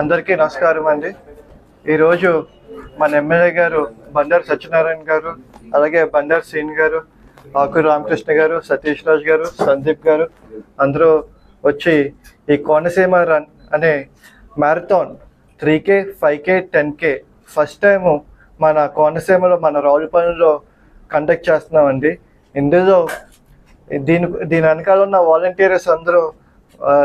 అందరికీ నమస్కారం అండి. ఈరోజు మన ఎమ్మెల్యే గారు బండారు సత్యనారాయణ గారు అలాగే బండారు సీన్ గారు ఆకు రామకృష్ణ గారు సతీష్ రాజ్ గారు సందీప్ గారు అందరూ వచ్చి ఈ కోనసీమ రన్ అనే marathon three K five K ten K first time మన కోనసీమలో మన రావులపల్లిలో కండక్ట్ చేస్తున్నామండి. ఇందులో దీని దీని వెనకాల ఉన్న వాలంటీర్స్ అందరూ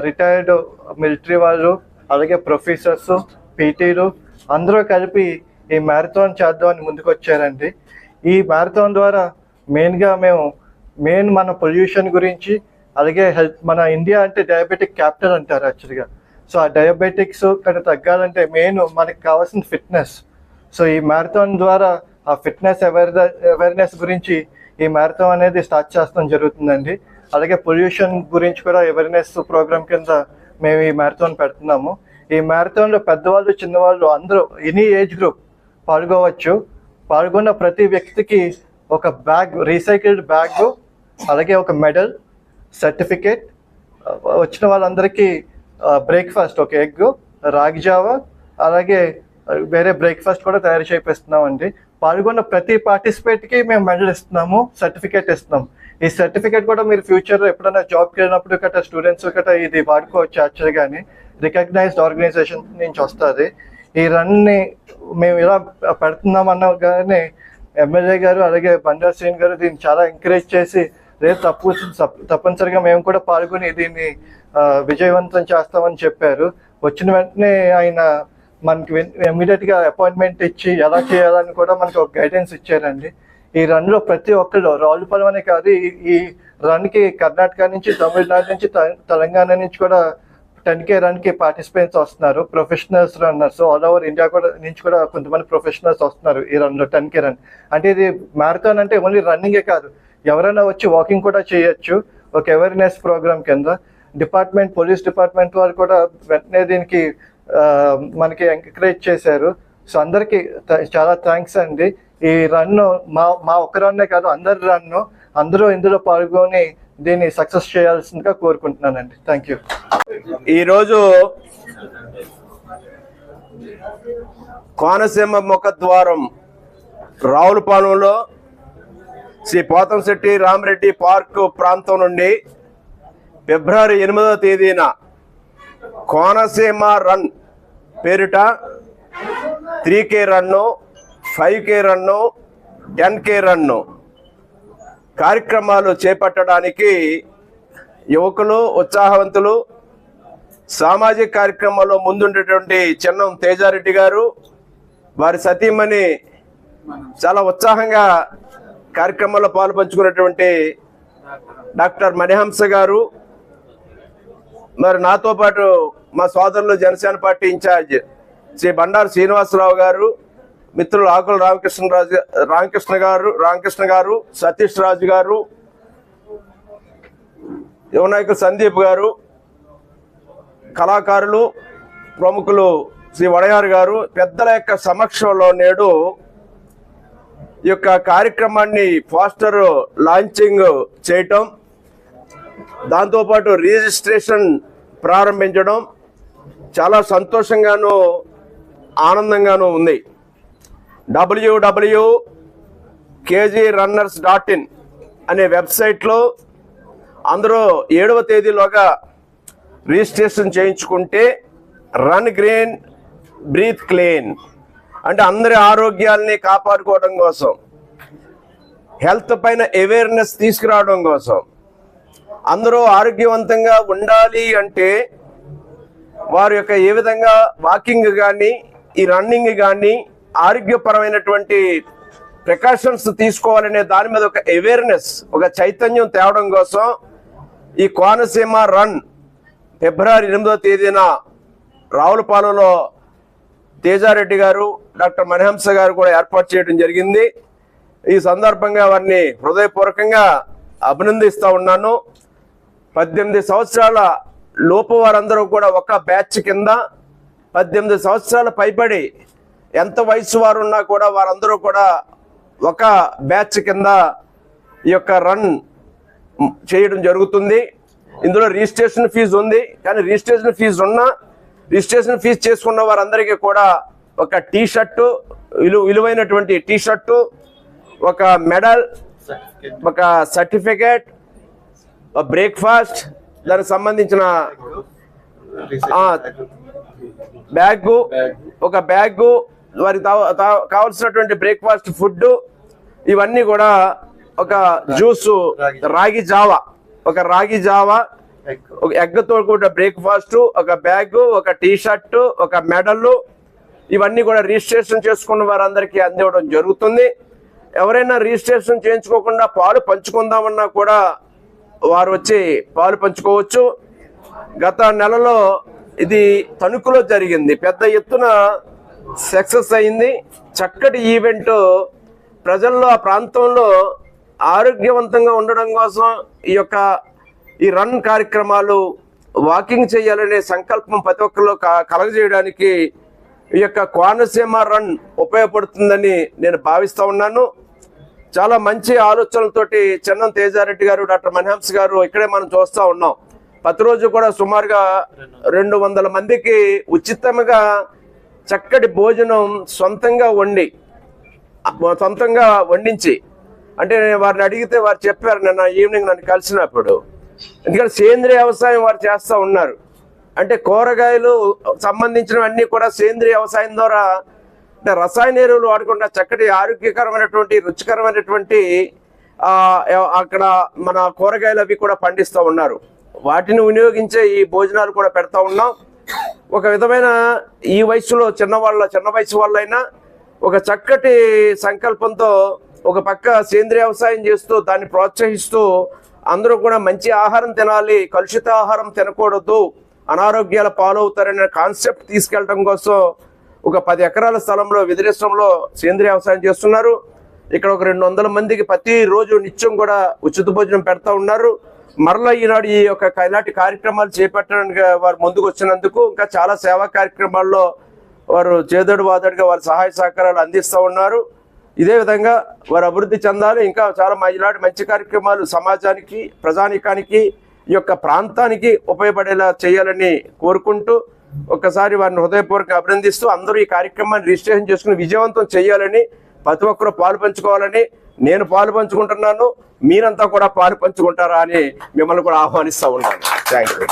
రిటైర్డ్ మిలిటరీ వాళ్ళు అలాగే ప్రొఫెసర్స్ పీటీలు అందరూ కలిపి ఈ మ్యారథాన్ చేద్దామని ముందుకు వచ్చారండి ఈ మ్యారథాన్ ద్వారా మెయిన్గా మేము మెయిన్ మన పొల్యూషన్ గురించి అలాగే హెల్త్ మన ఇండియా అంటే డయాబెటిక్ క్యాపిటల్ అంటారు యాక్చువల్గా సో ఆ డయాబెటిక్స్ కానీ తగ్గాలంటే మెయిన్ మనకి కావాల్సిన ఫిట్నెస్. సో ఈ మ్యారథాన్ ద్వారా ఆ ఫిట్నెస్ అవేర్ అవేర్నెస్ గురించి ఈ మ్యారథాన్ అనేది స్టార్ట్ చేస్తాం జరుగుతుందండి. అలాగే పొల్యూషన్ గురించి కూడా అవేర్నెస్ ప్రోగ్రామ్ కింద మేము ఈ మ్యారథాన్ పెడుతున్నాము. ఈ మ్యారథాన్లో పెద్దవాళ్ళు చిన్నవాళ్ళు అందరూ ఎనీ ఏజ్ గ్రూప్ పాల్గొవచ్చు. పాల్గొన్న ప్రతి వ్యక్తికి ఒక బ్యాగ్ రీసైకిల్డ్ బ్యాగ్ అలాగే ఒక మెడల్ సర్టిఫికేట్ వచ్చిన వాళ్ళందరికీ బ్రేక్ఫాస్ట్ ఒక ఎగ్ రాగి జావా అలాగే వేరే బ్రేక్ఫాస్ట్ కూడా తయారు చేపిస్తున్నామండి. పాల్గొన్న ప్రతి పార్టిసిపేట్కి మేము మెడల్ ఇస్తున్నాము సర్టిఫికేట్ ఇస్తున్నాము. ఈ సర్టిఫికేట్ కూడా మీరు ఫ్యూచర్లో ఎప్పుడైనా జాబ్కి వెళ్ళినప్పుడు గట్రా స్టూడెంట్స్ గట్రా ఇది వాడుకోవచ్చు? యాక్చువల్ కానీ రికగ్నైజ్డ్ ఆర్గనైజేషన్ నుంచి వస్తుంది. ఈ రన్ని మేము ఇలా పెడుతున్నామన్నా కానీ ఎమ్మెల్యే గారు అలాగే బండారు సింగ్ గారు దీన్ని చాలా ఎంకరేజ్ చేసి రేపు తప్పు తప్ప- తప్పనిసరిగా మేము కూడా పాల్గొని దీన్ని విజయవంతం చేస్తామని చెప్పారు. వచ్చిన వెంటనే ఆయన మనకి ఇమీడియట్గా అపాయింట్మెంట్ ఇచ్చి ఎలా చేయాలని కూడా మనకు ఒక గైడెన్స్ ఇచ్చారండి. ఈ రన్లో ప్రతి ఒక్కరు రావులపాలెం అనే కాదు ఈ- రన్కి కర్ణాటక నుంచి తమిళనాడు నుంచి తె- తెలంగాణ నుంచి కూడా టెన్ కే రన్కి పార్టిసిపెంట్స్ వస్తున్నారు. Professionals runners all over India కూడా నుంచి కూడా కొంతమంది ప్రొఫెషనల్స్ వస్తున్నారు ఈ రన్లో టెన్ కే రన్ అంటే ఇది మ్యారథాన్ అంటే ఓన్లీ రన్నింగే కాదు. ఎవరైనా వచ్చి వాకింగ్ కూడా చేయొచ్చు. ఒక అవేర్నెస్ ప్రోగ్రామ్ కింద. డిపార్ట్మెంట్ పోలీస్ డిపార్ట్మెంట్ వారు కూడా వెంటనే దీనికి మనకి ఎంకరేజ్ చేశారు. సో అందరికీ చాలా థ్యాంక్స్ అండి. ఈ రన్ మా మా ఒక్క రన్నే కాదు అందరి రన్ను అందరూ ఇందులో పాల్గొని దీన్ని సక్సెస్ చేయాల్సిందిగా కోరుకుంటున్నానండి. థ్యాంక్ యూ ఈరోజు కోనసీమ ముఖద్వారం రావులపాలెంలో శ్రీ పోతంశెట్టి రామరెడ్డి పార్క్ ప్రాంతం నుండి ఫిబ్రవరి ఎనిమిదవ తేదీన కోనసీమ రన్ పేరిట three K run five K run ten K run. కార్యక్రమాలు చేపట్టడానికి యువకులు ఉత్సాహవంతులు సామాజిక కార్యక్రమాల్లో ముందుండేటువంటి చెన్నం తేజారెడ్డి గారు వారి సతీమణి చాలా ఉత్సాహంగా కార్యక్రమంలో పాలు పంచుకున్నటువంటి డాక్టర్ మణిహంస గారు మరి నాతో పాటు మా సోదరులు జనసేన పార్టీ ఇన్ఛార్జ్ శ్రీ బండారు శ్రీనివాసరావు గారు మిత్రులు ఆకుల రామకృష్ణరాజు రామకృష్ణ గారు రామకృష్ణ గారు సతీష్ రాజు గారు యువనాయకులు సందీప్ గారు కళాకారులు ప్రముఖులు శ్రీ వడయారు గారు పెద్దల యొక్క సమక్షంలో నేడు ఈ యొక్క కార్యక్రమాన్ని పోస్టర్ లాంచింగ్ చేయటం దాంతోపాటు రిజిస్ట్రేషన్ ప్రారంభించడం చాలా సంతోషంగాను ఆనందంగాను ఉంది. W W KG runners dot in అనే వెబ్సైట్లో అందరూ ఏడవ తేదీలోగా రిజిస్ట్రేషన్ చేయించుకుంటే రన్ గ్రీన్ బ్రీత్ క్లీన్. అంటే అందరి ఆరోగ్యాల్ని కాపాడుకోవడం కోసం హెల్త్ పైన అవేర్నెస్ తీసుకురావడం కోసం. అందరూ ఆరోగ్యవంతంగా ఉండాలి అంటే వారి యొక్క ఏ విధంగా వాకింగ్ కానీ ఈ రన్నింగ్ కానీ ఆరోగ్యపరమైనటువంటి ప్రికాషన్స్ తీసుకోవాలనే దాని మీద ఒక అవేర్నెస్ ఒక చైతన్యం తేవడం కోసం ఈ కోనసీమ రన్ ఫిబ్రవరి ఎనిమిదో తేదీన రావులపాలెంలో తేజారెడ్డి గారు డాక్టర్ మణిహంస గారు కూడా ఏర్పాటు చేయడం జరిగింది. ఈ సందర్భంగా వారిని హృదయపూర్వకంగా అభినందిస్తూ ఉన్నాను. పద్దెనిమిది సంవత్సరాల లోపు వారందరూ కూడా ఒక బ్యాచ్ కింద పద్దెనిమిది సంవత్సరాల పైబడి ఎంత వయసు వారు ఉన్నా కూడా వారందరూ కూడా ఒక బ్యాచ్ కింద ఈ యొక్క రన్ చేయడం జరుగుతుంది. ఇందులో రిజిస్ట్రేషన్ ఫీజు ఉంది. కానీ రిజిస్ట్రేషన్ ఫీజు ఉన్నా రిజిస్ట్రేషన్ ఫీజు చేసుకున్న వారందరికీ కూడా ఒక టీ షర్టు విలు విలువైనటువంటి టీ షర్టు ఒక మెడల్ ఒక సర్టిఫికేట్ బ్రేక్ఫాస్ట్ దానికి సంబంధించిన బ్యాగు ఒక బ్యాగు తావ- కావలసినటువంటి బ్రేక్ఫాస్ట్ ఫుడ్ ఇవన్నీ కూడా ఒక జ్యూసు రాగి జావా. ఒక రాగి జావా ఒక ఎగ్గతో కూడా బ్రేక్ఫాస్ట్ ఒక బ్యాగ్ ఒక టీ షర్ట్ ఒక మెడల్. ఇవన్నీ కూడా రిజిస్ట్రేషన్ చేసుకున్న వారందరికీ అందివ్వడం జరుగుతుంది. ఎవరైనా రిజిస్ట్రేషన్ చేయించుకోకుండా పాలు పంచుకుందామన్నా కూడా వారు వచ్చి పాలు పంచుకోవచ్చు. గత నెలలో ఇది తణుకులో జరిగింది. పెద్ద ఎత్తున సక్సెస్ అయింది. చక్కటి ఈవెంట్. ప్రజల్లో ఆ ప్రాంతంలో ఆరోగ్యవంతంగా ఉండడం కోసం ఈ యొక్క ఈ రన్ కార్యక్రమాలు వాకింగ్ చేయాలనే సంకల్పం ప్రతి ఒక్కరిలో క- కలగజేయడానికి ఈ యొక్క కోనసీమ రన్ ఉపయోగపడుతుందని నేను భావిస్తూ ఉన్నాను. చాలా మంచి ఆలోచనలతోటి చెన్నం తేజారెడ్డి గారు డాక్టర్ మన్హంస్ గారు ఇక్కడే మనం చూస్తూ ఉన్నాం. ప్రతిరోజు కూడా సుమారుగా రెండు వందల మందికి ఉచితంగా చక్కటి భోజనం సొంతంగా వండి సొంతంగా వండించి అంటే నేను వారిని అడిగితే వారు చెప్పారు నిన్న ఈవినింగ్ నన్ను కలిసినప్పుడు. ఎందుకంటే సేంద్రియ వ్యవసాయం వారు చేస్తూ ఉన్నారు. అంటే కూరగాయలు సంబంధించినవన్నీ కూడా సేంద్రియ వ్యవసాయం ద్వారా అంటే రసాయన ఎరువులు వాడకుండా చక్కటి ఆరోగ్యకరమైనటువంటి రుచికరమైనటువంటి అక్కడ మన కూరగాయలు అవి కూడా పండిస్తూ ఉన్నారు. వాటిని వినియోగించే ఈ భోజనాలు కూడా పెడతా ఉన్నాం. ఒక విధమైన ఈ వయసులో చిన్నవాళ్ళ చిన్న వయసు వాళ్ళైనా ఒక చక్కటి సంకల్పంతో ఒక పక్క సేంద్రియ వ్యవసాయం చేస్తూ దాన్ని ప్రోత్సహిస్తూ అందరూ కూడా మంచి ఆహారం తినాలి కలుషిత ఆహారం తినకూడదు అనారోగ్యాల పాలవుతారనే కాన్సెప్ట్ తీసుకెళ్ళడం కోసం ఒక పది ఎకరాల స్థలంలో విదిరేశ్వరంలో సేంద్రియ వ్యవసాయం చేస్తున్నారు. ఇక్కడ ఒక రెండు వందల మందికి ప్రతిరోజు నిత్యం కూడా ఉచిత భోజనం పెడతా ఉన్నారు. మరలా ఈనాడు ఈ యొక్క ఇలాంటి కార్యక్రమాలు చేపట్టడానికి వారు ముందుకు వచ్చినందుకు ఇంకా చాలా సేవా కార్యక్రమాల్లో వారు చేదోడు వాదోడుగా వారి సహాయ సహకారాలు అందిస్తూ ఉన్నారు. ఇదే విధంగా వారు అభివృద్ధి చెందాలి. ఇంకా చాలా ఇలాంటి మంచి కార్యక్రమాలు సమాజానికి ప్రజానికానికి ఈ యొక్క ప్రాంతానికి ఉపయోగపడేలా చేయాలని కోరుకుంటూ ఒక్కసారి వారిని హృదయపూర్వక అభినందిస్తూ అందరూ ఈ కార్యక్రమాన్ని రిజిస్ట్రేషన్ చేసుకుని విజయవంతం చేయాలని ప్రతి ఒక్కరూ పాలు పంచుకోవాలని నేను పాలు పంచుకుంటున్నాను. మీరంతా కూడా పాలు పంచుకుంటారా అని మిమ్మల్ని కూడా ఆహ్వానిస్తూ ఉన్నాను. Thank you